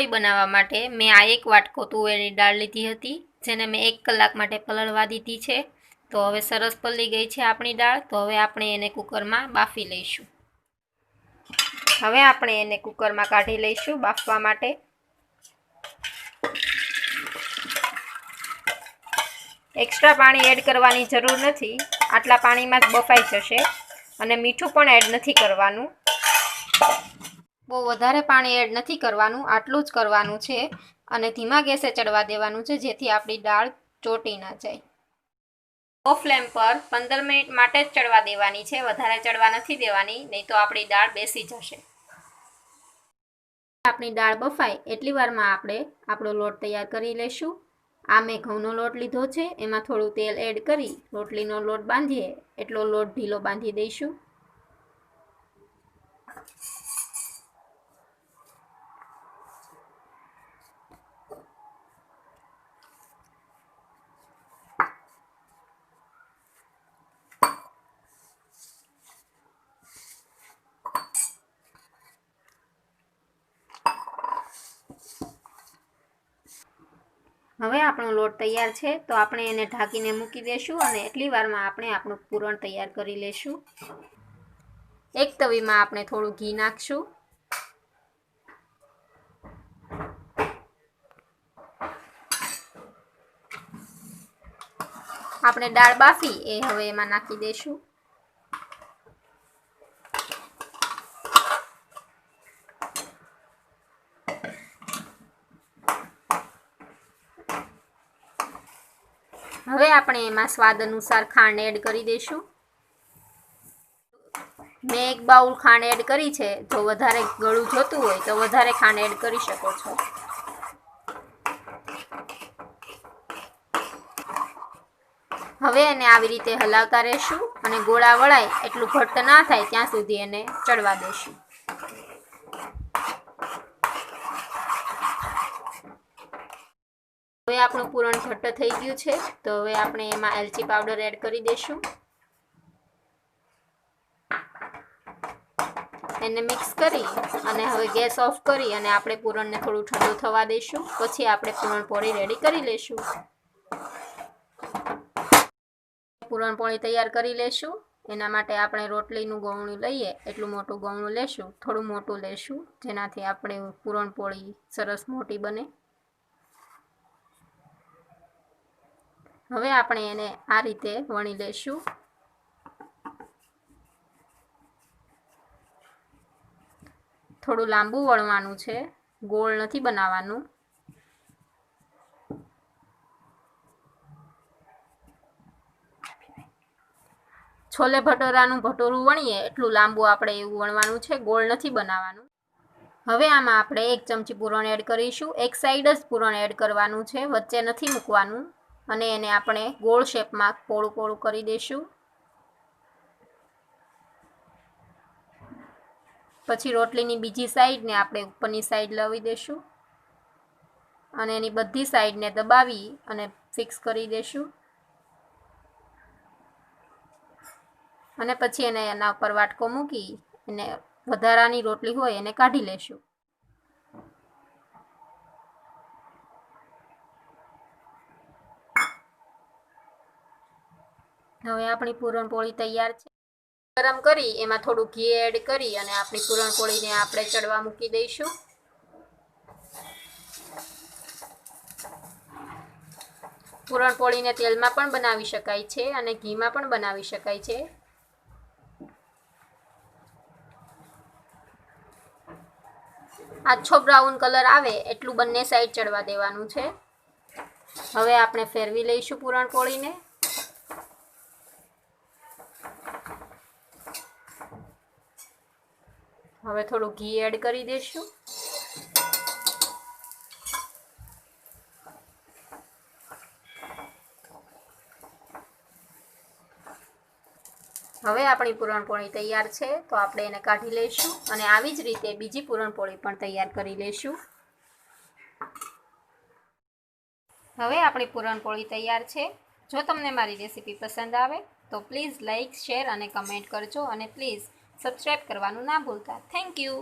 પૂરણપોળી બનાવવા માટે મેં આ એક વાટકો તુવેરની દાળ લીધી હતી, જેને મેં એક કલાક માટે પલળવા દીધી છે. તો હવે સરસ પલળી ગઈ છે આપણી દાળ, તો હવે આપણે એને કુકરમાં બાફી લઈશું. હવે આપણે એને કુકરમાં કાઢી લઈશું બાફવા માટે. એક્સ્ટ્રા પાણી એડ કરવાની જરૂર નથી, આટલા પાણીમાં જ બફાઈ જશે અને મીઠું પણ એડ નથી કરવાનું. બહુ વધારે પાણી એડ નથી કરવાનું, આટલું જ કરવાનું છે અને ધીમા ગેસે ચડવા દેવાનું છે જેથી આપણી દાળ ચોટી ના જાય. લો ફ્લેમ પર પંદર મિનિટ માટે જ ચડવા દેવાની છે, વધારે ચડવા નથી દેવાની, નહીં તો આપણી દાળ બેસી જશે. આપણી દાળ બફાય એટલી વારમાં આપણે આપણો લોટ તૈયાર કરી લઈશું આ મેં ઘઉંનો લોટ લીધો છે, એમાં થોડું તેલ એડ કરી રોટલીનો લોટ બાંધીએ, એટલો લોટ ઢીલો બાંધી દઈશું. હવે આપણો લોટ તૈયાર છે, તો આપણે એને ઢાંકીને મૂકી દઈશું અને એટલી વારમાં આપણે આપણું પૂરણ તૈયાર કરી લઈશું એક તવીમાં આપણે થોડું ઘી નાખશું. આપણે દાળ બાફી, એ હવે એમાં નાખી દઈશું હવે આપણે એમાં સ્વાદ અનુસાર ખાંડ એડ કરી દઈશું. મેં એક બાઉલ ખાંડ એડ કરી છે. જો વધારે ગળું જોતું હોય તો વધારે ખાંડ એડ કરી શકો છો. હવે એને આવી રીતે હલાવતા રહેશું અને ગોળા વળાય એટલું ઘટ્ટ ના થાય ત્યાં સુધી એને ચડવા દેશું આપણું પૂરણ ઘટ્ટ થઈ ગયું છે, તો હવે આપણે એમાં એલચી પાવડર એડ કરી દઈશું. એને મિક્સ કરી અને હવે ગેસ ઓફ કરી અને આપણે પૂરણને થોડું ઠંડુ થવા દઈશું. પછી આપણે પૂરણપોળી રેડી કરી લઈશું. પૂરણપોળી તૈયાર કરી લઈશું. એના માટે આપણે રોટલીનું ગૌણું લઈએ, એટલું મોટું ગૌણું લેશું, થોડું મોટું લેશું, જેનાથી આપણે પૂરણપોળી સરસ મોટી બને. હવે આપણે એને આ રીતે વણી લઈશું. થોડું લાંબુ વણવાનું છે, ગોળ નથી બનાવવાનું. છોલે ભટોરાનું ભટોરું વણીએ, એટલું લાંબુ આપણે એવું વણવાનું છે, ગોળ નથી બનાવવાનું. હવે આમાં આપણે એક ચમચી પૂરણ એડ કરીશું. એક સાઈડ જ પૂરણ એડ કરવાનું છે, વચ્ચે નથી મૂકવાનું. અને એને આપણે ગોળ શેપમાં પોળું પોળું કરી દઈશું પછી રોટલીની બીજી સાઈડને આપણે ઉપરની સાઈડ લાવી દઈશું અને એની બધી સાઈડને દબાવી અને ફિક્સ કરી દઈશું અને પછી એને એના ઉપર વાટકો મૂકી એને વધારાની રોટલી હોય એને કાઢી લેશું. હવે આપણી પૂરણપોળી તૈયાર છે. ગરમ કરી, એમાં થોડું ઘી એડ કરી અને આપણી પૂરણપોળીને આપણે ચડવા મૂકી દઈશું. પૂરણપોળીને તેલમાં પણ બનાવી શકાય છે અને ઘીમાં પણ બનાવી શકાય છે. આછો બ્રાઉન કલર આવે એટલું બંને સાઈડ ચડવા દેવાનું છે. હવે આપણે ફેરવી લઈશું પૂરણપોળીને. હવે થોડું ઘી એડ કરી દઈશું હવે આપણી પૂરણપોળી તૈયાર છે, તો આપણે એને કાઢી લઈશું અને આવી જ રીતે બીજી પૂરણપોળી પણ તૈયાર કરી લઈશું. હવે આપણી પૂરણપોળી તૈયાર છે. જો તમને મારી રેસીપી પસંદ આવે, તો પ્લીઝ લાઇક શેર અને કમેન્ટ કરજો અને પ્લીઝ સબસ્ક્રાઈબ કરવાનું ના ભૂલતા. Thank you